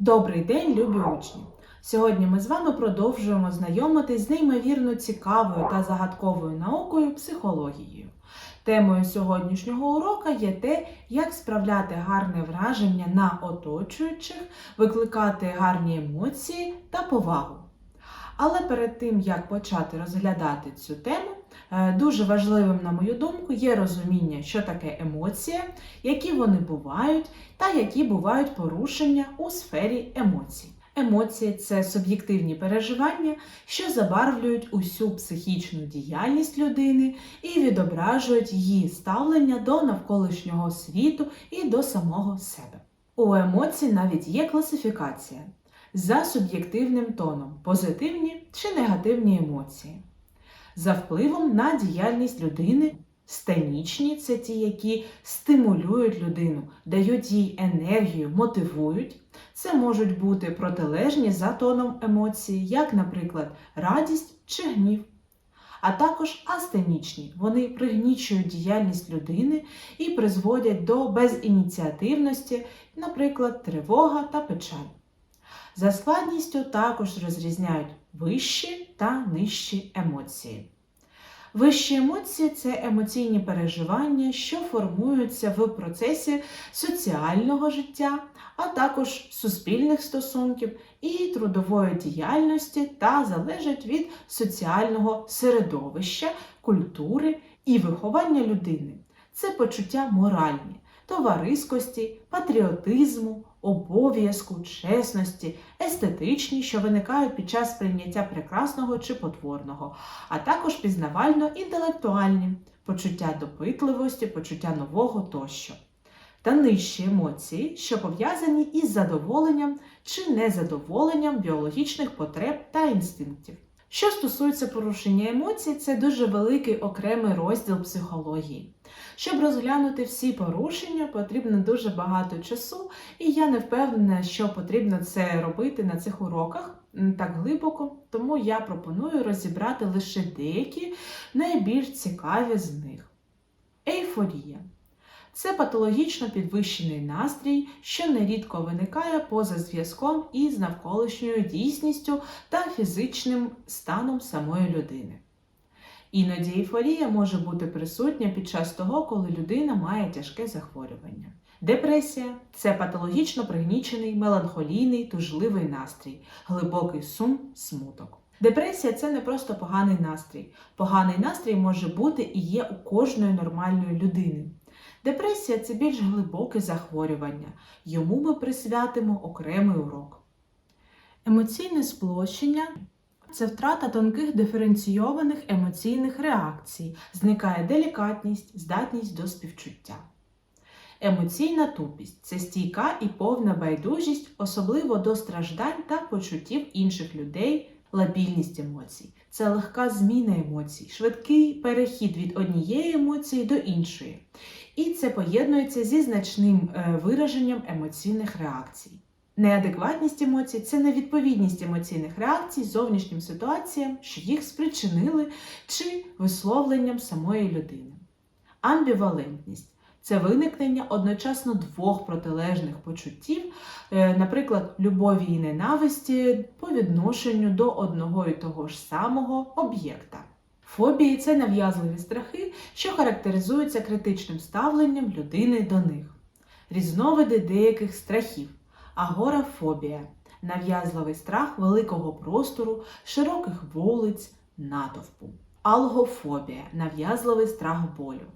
Добрий день, любі учні! Сьогодні ми з вами продовжуємо знайомитись з неймовірно цікавою та загадковою наукою психологією. Темою сьогоднішнього урока є те, як справляти гарне враження на оточуючих, викликати гарні емоції та повагу. Але перед тим, як почати розглядати цю тему, дуже важливим, на мою думку, є розуміння, що таке емоція, які вони бувають та які бувають порушення у сфері емоцій. Емоції це суб'єктивні переживання, що забарвлюють усю психічну діяльність людини і відображують її ставлення до навколишнього світу і до самого себе. У емоцій навіть є класифікація за суб'єктивним тоном позитивні чи негативні емоції, за впливом на діяльність людини. Стенічні це ті, які стимулюють людину, дають їй енергію, мотивують. Це можуть бути протилежні за тоном емоції, як, наприклад, радість чи гнів. А також астенічні. Вони пригнічують діяльність людини і призводять до безініціативності, наприклад, тривога та печаль. За складністю також розрізняють вищі та нижчі емоції. Вищі емоції це емоційні переживання, що формуються в процесі соціального життя, а також суспільних стосунків і трудової діяльності та залежать від соціального середовища, культури і виховання людини. Це почуття моральні, товариськості, патріотизму, обов'язку, чесності, естетичні, що виникають під час прийняття прекрасного чи потворного, а також пізнавально-інтелектуальні почуття допитливості, почуття нового тощо. Та нижчі емоції, що пов'язані із задоволенням чи незадоволенням біологічних потреб та інстинктів. Що стосується порушення емоцій, це дуже великий окремий розділ психології. Щоб розглянути всі порушення, потрібно дуже багато часу, і я не впевнена, що потрібно це робити на цих уроках так глибоко, тому я пропоную розібрати лише деякі найбільш цікаві з них. Ейфорія. Це патологічно підвищений настрій, що нерідко виникає поза зв'язком із навколишньою дійсністю та фізичним станом самої людини. Іноді ейфорія може бути присутня під час того, коли людина має тяжке захворювання. Депресія це патологічно пригнічений, меланхолійний, тужливий настрій, глибокий сум, смуток. Депресія це не просто поганий настрій. Поганий настрій може бути і є у кожної нормальної людини. Депресія це більш глибоке захворювання, йому ми присвятимо окремий урок. Емоційне сплощення це втрата тонких диференційованих емоційних реакцій, зникає делікатність, здатність до співчуття. Емоційна тупість це стійка і повна байдужість, особливо до страждань та почуттів інших людей, лабільність емоцій. Це легка зміна емоцій, швидкий перехід від однієї емоції до іншої. І це поєднується зі значним е, вираженням емоційних реакцій. Неадекватність емоцій це невідповідність емоційних реакцій зовнішнім ситуаціям, що їх спричинили, чи висловленням самої людини. Амбівалентність це виникнення одночасно двох протилежних почуттів, е, наприклад, любові і ненависті по відношенню до одного і того ж самого об'єкта. Фобії це нав'язливі страхи, що характеризуються критичним ставленням людини до них. Різновиди деяких страхів. Агорафобія нав'язливий страх великого простору, широких вулиць, натовпу. Алгофобія нав'язливий страх болю.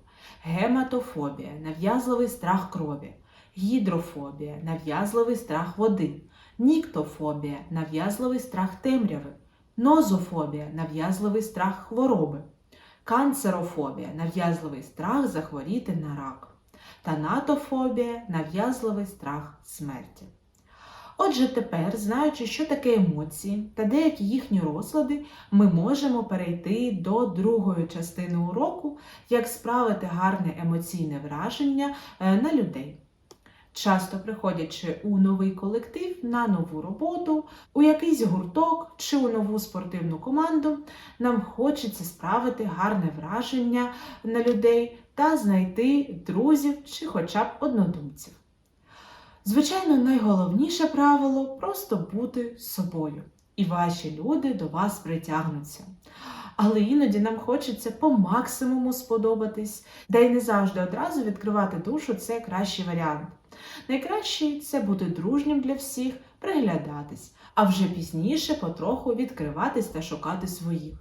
Гематофобія нав'язливий страх крові. Гідрофобія нав'язливий страх води. Ніктофобія нав'язливий страх темряви. Нозофобія нав'язливий страх хвороби. Канцерофобія нав'язливий страх захворіти на рак. Танатофобія нав'язливий страх смерті. Отже, тепер, знаючи, що таке емоції та деякі їхні розлади, ми можемо перейти до другої частини уроку, як справити гарне емоційне враження е, на людей. Часто приходячи у новий колектив на нову роботу, у якийсь гурток чи у нову спортивну команду, нам хочеться справити гарне враження на людей та знайти друзів чи хоча б однодумців. Звичайно, найголовніше правило просто бути собою, і ваші люди до вас притягнуться. Але іноді нам хочеться по максимуму сподобатись, да й не завжди одразу відкривати душу це кращий варіант. Найкращий це бути дружнім для всіх, приглядатись, а вже пізніше потроху відкриватись та шукати своїх.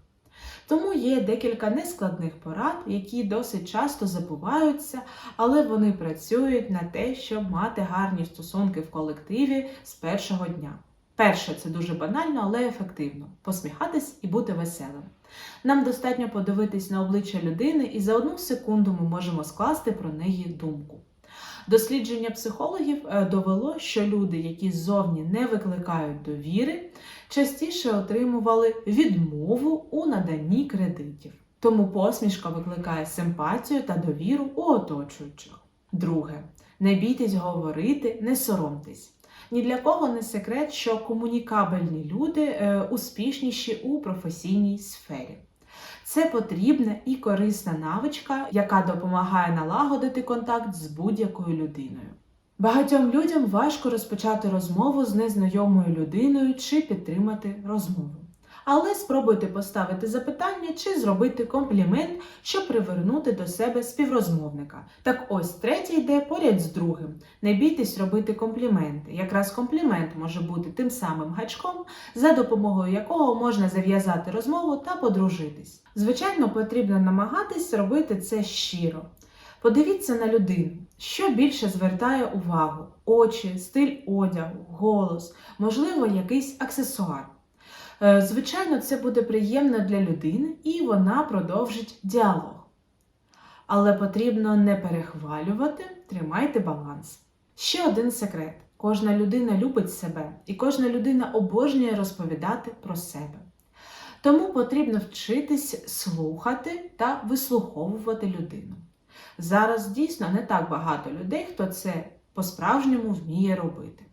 Тому є декілька нескладних порад, які досить часто забуваються, але вони працюють на те, щоб мати гарні стосунки в колективі з першого дня. Перше, це дуже банально, але ефективно посміхатись і бути веселим. Нам достатньо подивитись на обличчя людини, і за одну секунду ми можемо скласти про неї думку. Дослідження психологів е, довело, що люди, які ззовні не викликають довіри, частіше отримували відмову у наданні кредитів. Тому посмішка викликає симпатію та довіру у оточуючих. Друге, не бійтесь говорити, не соромтесь. Ні для кого не секрет, що комунікабельні люди е, успішніші у професійній сфері. Це потрібна і корисна навичка, яка допомагає налагодити контакт з будь-якою людиною. Багатьом людям важко розпочати розмову з незнайомою людиною чи підтримати розмову. Але спробуйте поставити запитання чи зробити комплімент, щоб привернути до себе співрозмовника. Так ось третій йде поряд з другим. Не бійтесь робити компліменти. Якраз комплімент може бути тим самим гачком, за допомогою якого можна зав'язати розмову та подружитись. Звичайно, потрібно намагатись робити це щиро. Подивіться на людину, що більше звертає увагу: очі, стиль одягу, голос, можливо, якийсь аксесуар. Е, Звичайно, це буде приємно для людини і вона продовжить діалог. Але потрібно не перехвалювати, тримайте баланс. Ще один секрет: кожна людина любить себе, і кожна людина обожнює розповідати про себе. Тому потрібно вчитись слухати та вислуховувати людину. Зараз дійсно не так багато людей, хто це по-справжньому вміє робити.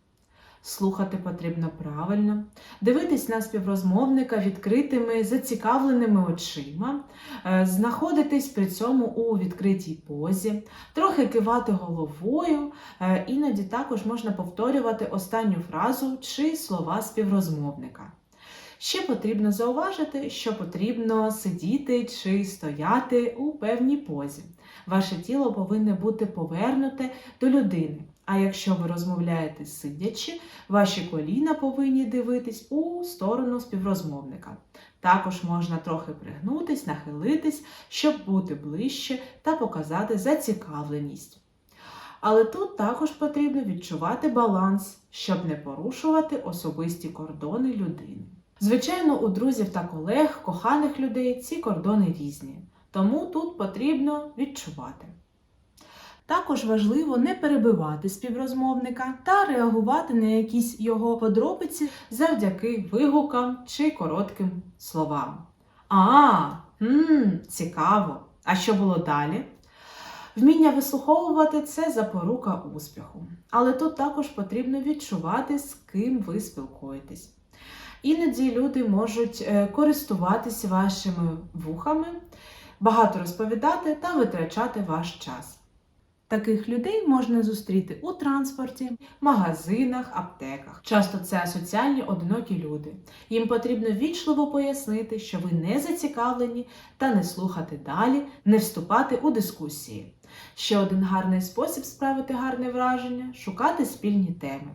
Слухати потрібно правильно, дивитись на співрозмовника відкритими, зацікавленими очима, е, знаходитись при цьому у відкритій позі, трохи кивати головою, е, іноді також можна повторювати останню фразу чи слова співрозмовника. Ще потрібно зауважити, що потрібно сидіти чи стояти у певній позі. Ваше тіло повинне бути повернуте до людини. А якщо ви розмовляєте сидячи, ваші коліна повинні дивитись у сторону співрозмовника. Також можна трохи пригнутись, нахилитись, щоб бути ближче та показати зацікавленість. Але тут також потрібно відчувати баланс, щоб не порушувати особисті кордони людини. Звичайно, у друзів та колег, коханих людей ці кордони різні, тому тут потрібно відчувати. Також важливо не перебивати співрозмовника та реагувати на якісь його подробиці завдяки вигукам чи коротким словам. А, м, цікаво! А що було далі? Вміння вислуховувати це запорука успіху. Але тут також потрібно відчувати, з ким ви спілкуєтесь. Іноді люди можуть е, користуватися вашими вухами, багато розповідати та витрачати ваш час. Таких людей можна зустріти у транспорті, магазинах, аптеках. Часто це соціальні одинокі люди. Їм потрібно вічливо пояснити, що ви не зацікавлені та не слухати далі, не вступати у дискусії. Ще один гарний спосіб справити гарне враження шукати спільні теми.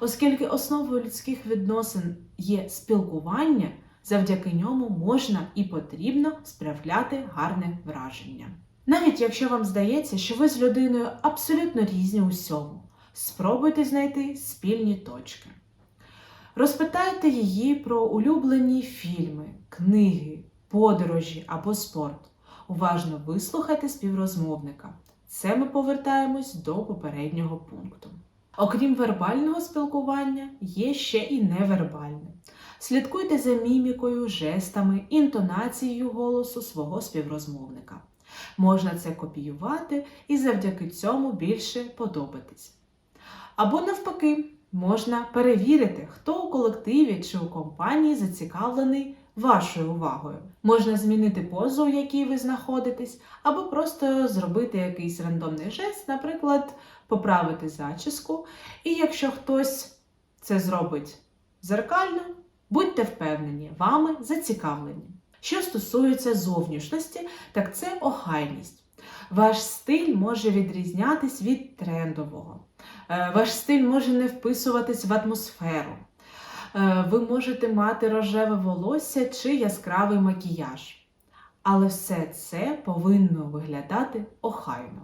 Оскільки основою людських відносин є спілкування, завдяки ньому можна і потрібно справляти гарне враження. Навіть якщо вам здається, що ви з людиною абсолютно різні у всьому, спробуйте знайти спільні точки. Розпитайте її про улюблені фільми, книги, подорожі або спорт. Уважно вислухайте співрозмовника. Це ми повертаємось до попереднього пункту. Окрім вербального спілкування, є ще і невербальне. Слідкуйте за мімікою, жестами, інтонацією голосу свого співрозмовника. Можна це копіювати і завдяки цьому більше подобатись. Або навпаки, можна перевірити, хто у колективі чи у компанії зацікавлений вашою увагою. Можна змінити позу, в якій ви знаходитесь, або просто зробити якийсь рандомний жест, наприклад, поправити зачіску. І якщо хтось це зробить зеркально, будьте впевнені, вами зацікавлені. Що стосується зовнішності, так це охайність. Ваш стиль може відрізнятись від трендового. Е, Ваш стиль може не вписуватись в атмосферу. Е, Ви можете мати рожеве волосся чи яскравий макіяж. Але все це повинно виглядати охайно.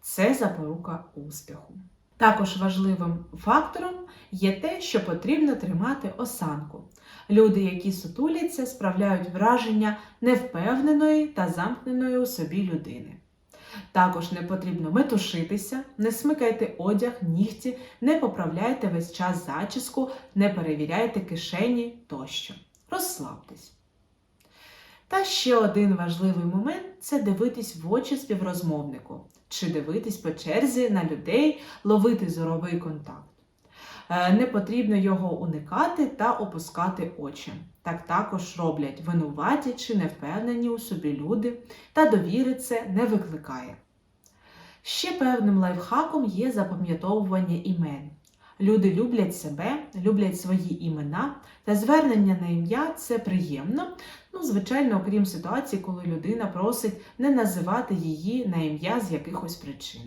Це запорука успіху. Також важливим фактором є те, що потрібно тримати осанку. Люди, які сутуляться, справляють враження невпевненої та замкненої у собі людини. Також не потрібно метушитися, не смикайте одяг, нігті, не поправляйте весь час зачіску, не перевіряйте кишені тощо. Розслабтесь. Та ще один важливий момент це дивитись в очі співрозмовнику, чи дивитись по черзі на людей, ловити зоровий контакт. Е, Не потрібно його уникати та опускати очі. Так також роблять винуваті чи невпевнені у собі люди, та довіри це не викликає. Ще певним лайфхаком є запам'ятовування імен. Люди люблять себе, люблять свої імена, та звернення на ім'я це приємно. Ну, звичайно, окрім ситуації, коли людина просить не називати її на ім'я з якихось причин.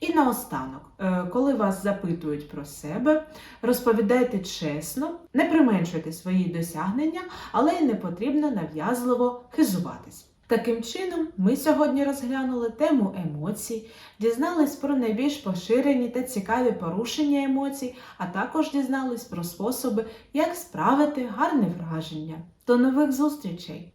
І наостанок, е, коли вас запитують про себе, розповідайте чесно, не применшуйте свої досягнення, але й не потрібно нав'язливо хизуватись. Таким чином, ми сьогодні розглянули тему емоцій, дізнались про найбільш поширені та цікаві порушення емоцій, а також дізнались про способи, як справити гарне враження. До нових зустрічей!